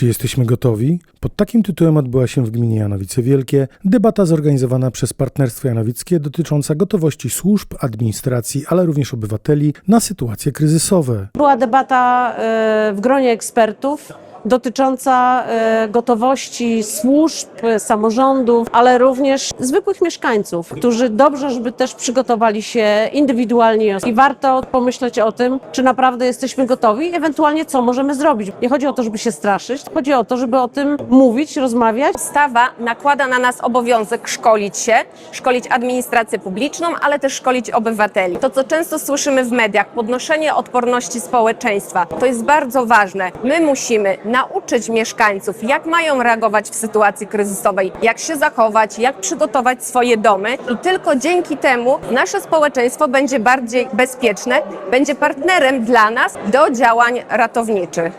Czy jesteśmy gotowi? Pod takim tytułem odbyła się w gminie Janowice Wielkie debata zorganizowana przez Partnerstwo Janowickie dotycząca gotowości służb, administracji, ale również obywateli na sytuacje kryzysowe. Była debata e, w gronie ekspertów dotycząca e, gotowości służb, samorządów, ale również zwykłych mieszkańców, którzy dobrze, żeby też przygotowali się indywidualnie i warto pomyśleć o tym, czy naprawdę jesteśmy gotowi ewentualnie co możemy zrobić. Nie chodzi o to, żeby się straszyć, chodzi o to, żeby o tym mówić, rozmawiać. Ustawa nakłada na nas obowiązek szkolić się, szkolić administrację publiczną, ale też szkolić obywateli. To, co często słyszymy w mediach, podnoszenie odporności społeczeństwa, to jest bardzo ważne. My musimy nauczyć mieszkańców, jak mają reagować w sytuacji kryzysowej, jak się zachować, jak przygotować swoje domy i tylko dzięki temu nasze społeczeństwo będzie bardziej bezpieczne, będzie partnerem dla nas do działań ratowniczych.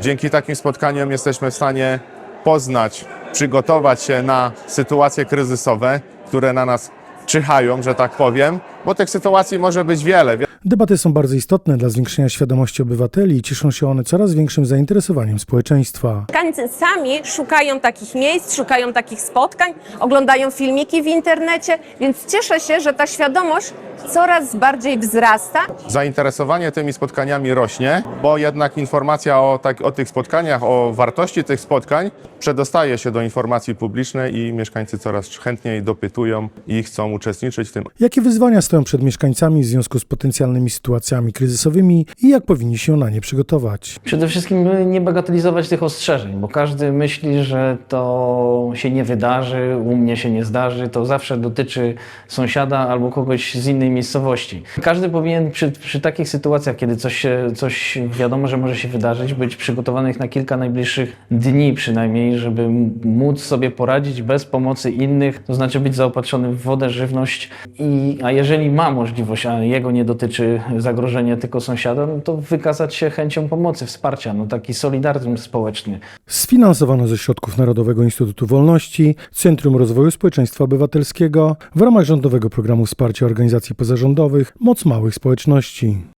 Dzięki takim spotkaniom jesteśmy w stanie poznać, przygotować się na sytuacje kryzysowe, które na nas czyhają, że tak powiem, bo tych sytuacji może być wiele. Debaty są bardzo istotne dla zwiększenia świadomości obywateli i cieszą się one coraz większym zainteresowaniem społeczeństwa. Mieszkańcy sami szukają takich miejsc, szukają takich spotkań, oglądają filmiki w internecie, więc cieszę się, że ta świadomość coraz bardziej wzrasta. Zainteresowanie tymi spotkaniami rośnie, bo jednak informacja o, tak, o tych spotkaniach, o wartości tych spotkań przedostaje się do informacji publicznej i mieszkańcy coraz chętniej dopytują i chcą uczestniczyć w tym. Jakie wyzwania stoją przed mieszkańcami w związku z potencjalnymi sytuacjami kryzysowymi i jak powinni się na nie przygotować? Przede wszystkim nie bagatelizować tych ostrzeżeń, bo każdy myśli, że to się nie wydarzy, u mnie się nie zdarzy, to zawsze dotyczy sąsiada albo kogoś z innej miejscowości. Każdy powinien przy, przy takich sytuacjach, kiedy coś, się, coś wiadomo, że może się wydarzyć, być przygotowanych na kilka najbliższych dni przynajmniej, żeby móc sobie poradzić bez pomocy innych, to znaczy być zaopatrzonym w wodę, żywność i, a jeżeli ma możliwość, a jego nie dotyczy zagrożenie tylko sąsiada, no to wykazać się chęcią pomocy, wsparcia, no taki solidaryzm społeczny. Sfinansowano ze środków Narodowego Instytutu Wolności, Centrum Rozwoju Społeczeństwa Obywatelskiego w ramach rządowego programu wsparcia organizacji pozarządowych Moc Małych Społeczności.